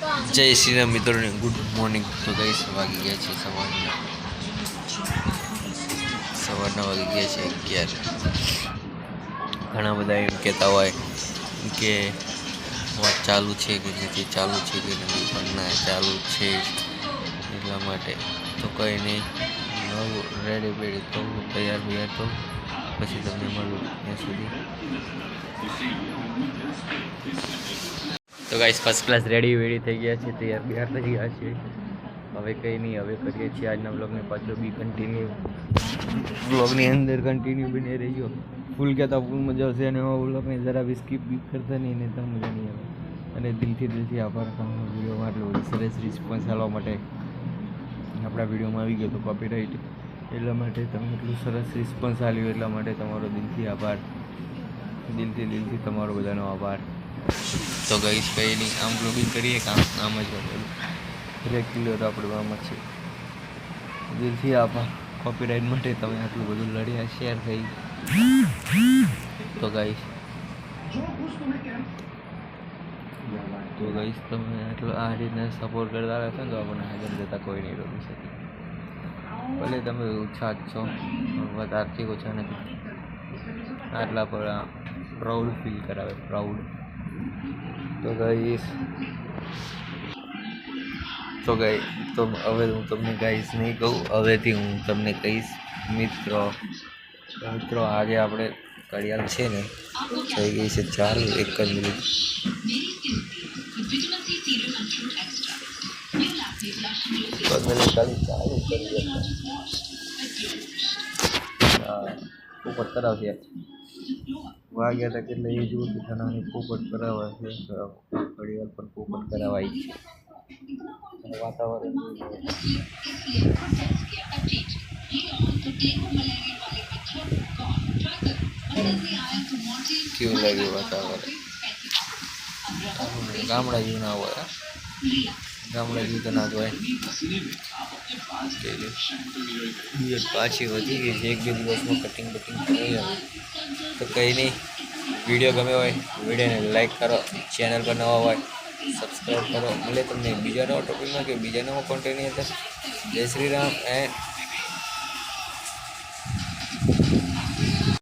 જય શ્રી રામ મિત્રોને good morning તો ગઈ વાગી ગયા છે સવારના. સવારના વાગી ગયા છે અગિયાર. ઘણા બધા એમ કહેતા હોય કે વાત ચાલુ છે કે નથી, ચાલુ છે કે નથી, પણ ના, ચાલુ છે એટલા માટે તો કંઈ નહીં. નવું રેડી બેડી તો તૈયાર બૈયાર તો પછી તમને મળું ત્યાં સુધી. તો ગાઈસ ફર્સ્ટ ક્લાસ રેડી વેડી થઈ ગયા છે તૈયાર, બિહાર થઈ ગયા છે હવે કંઈ નહીં, હવે કરીએ છીએ આજના બ્લોગને પાછો, બી કન્ટિન્યુ બ્લોગની અંદર કન્ટિન્યુ બની રહ્યો ફૂલ કહેતા ફૂલ મજા આવશે, અને બ્લોગને જરા બી સ્કીપ બી કરતા નહીં ને તો મજા નહીં આવે. અને દિલથી દિલથી આભાર તમને વિડીયોમાં આટલો સરસ રિસ્પોન્સ આવવા માટે આપણા વિડીયોમાં આવી ગયો તો કોપીરાઇટ એટલા માટે તમે એટલું સરસ રિસ્પોન્સ આવ્યો એટલા માટે તમારો દિલથી આભાર. દિલથી દિલથી તમારો બધાનો આભાર. તો ગઈશ નહીં આમ બ્લોગિંગ કરીએ કામ આમ જ રેગ્યુલર આપણે આમ છે. દિલથી આભાર. કોપીરાઇટ માટે તમે આટલું બધું લડ્યા શેર થઈ. તો ગઈશ તો ગઈશ તમે આટલું આ રીતના સપોર્ટ કરતા રહેશો ને તો આપણને આગળ જતાં કોઈ નહીં રોકી શકે. ભલે તમે ઓછા જ છો વધારથી ઓછા નથી. આટલા પર પ્રાઉડ ફીલ કરાવે પ્રાઉડ તો ગઈશ તો ગાઈ તો હવે હું તમને ગાઈશ નહીં કહું, હવેથી હું તમને કહીશ, મિત્રો મિત્રો, આજે આપણે ઘડિયાળ છે ને, થઈ ગઈ છે ચાલુ એક જ મિનિટ. ચાલુ કરી પોપટ કરાવશે. વાગ્યા હતા એટલે એ જોઉં છું ઘણાની પોપટ કરાવવા છે ઘડિયાળ પણ પોપટ કરાવાય છે. વાતાવરણ કેવું વાતાવરણ? ગામડા જેવું ના હોય ગામડા જેવું તો પાછી વધી ગઈ છે એક બે દિવસમાં કટિંગ બટિંગ કરી તો કંઈ નહીં વીડિયો ગમે હોય વિડીયોને લાઇક કરો ચેનલ પર નવા હોય સબસ્ક્રાઈબ કરો મળે તમને બીજા નવા ટોપિકમાં કે બીજા નવા કોન્ટેન્ટની અંદર જય શ્રી રામ એન્ડ